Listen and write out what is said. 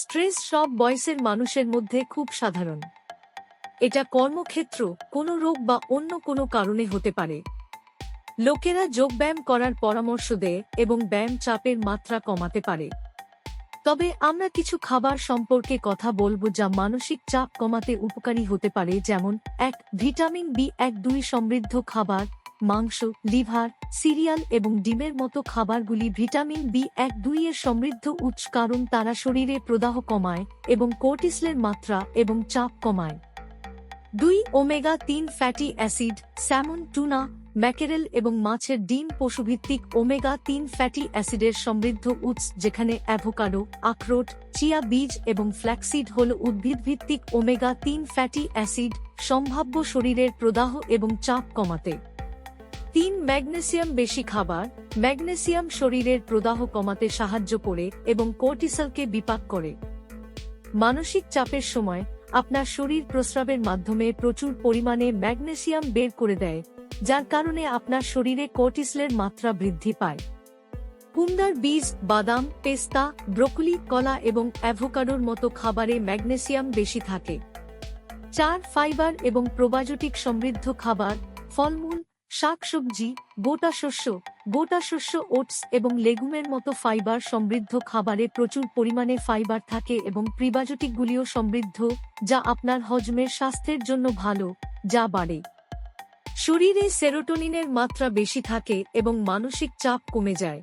Stress সব বয়সের মানুষের মধ্যে খুব সাধারণ। এটা কর্মক্ষেত্র, কোনো রোগ বা অন্য কোনো কারণে হতে পারে। লোকেরা যোগব্যায়াম করার পরামর্শ দেয় এবং ব্যায়াম চাপের মাত্রা কমাতে পারে। তবে আমরা কিছু খাবার সম্পর্কে কথা বলব যা মানসিক চাপ কমাতে উপকারী হতে পারে, যেমন এক ভিটামিন বি এক দুই সমৃদ্ধ খাবার মাংস, লিভার, সিরিয়াল এবং ডিমের মতো খাবারগুলি ভিটামিন বি এক দুই এর সমৃদ্ধ উৎস কারণ তারা শরীরে প্রদাহ কমায় এবং কোর্টিসলের মাত্রা এবং চাপ কমায়। দুই ওমেগা তিন fatty acid, salmon, tuna, mackerel এবং মাছের ডিম পশুভিত্তিক ওমেগা তিন ফ্যাটি অ্যাসিডের সমৃদ্ধ উৎস যেখানে অ্যাভোকাডো, আখরোট, চিয়া বীজ এবং ফ্ল্যাক্সিড হল উদ্ভিদভিত্তিক ওমেগা তিন ফ্যাটি অ্যাসিড, সম্ভাব্য শরীরের প্রদাহ এবং চাপ কমাতে। তিন ম্যাগনেসিয়াম বেশি খাবার, ম্যাগনেসিয়াম শরীরের প্রদাহ কমাতে সাহায্য করে এবং কোর্টিসলকে বিপাক করে। মানসিক চাপের সময় আপনার শরীর প্রস্রাবের মাধ্যমে প্রচুর পরিমাণে ম্যাগনেসিয়াম বের করে দেয়, যার কারণে আপনার শরীরে কোর্টিসলের মাত্রা বৃদ্ধি পায়। কুমড়ার বীজ, বাদাম, পেস্তা, ব্রোকলি, কলা এবং অ্যাভোকাডোর মতো খাবারে ম্যাগনেসিয়াম বেশি থাকে। চার ফাইবার এবং প্রোবায়োটিক সমৃদ্ধ খাবার, ফলমূল শাকসবজি গোটা শস্য গোটা শস্য ওটস এবং লেগুমের মতো ফাইবার সমৃদ্ধ খাবারে প্রচুর পরিমাণে ফাইবার থাকে এবং প্রিবায়োটিকগুলিও সমৃদ্ধ, যা আপনার হজমের স্বাস্থ্যের জন্য ভালো, যা বাড়ে। শরীরে সেরোটোনিনের মাত্রা বেশি থাকে এবং মানসিক চাপ কমে যায়।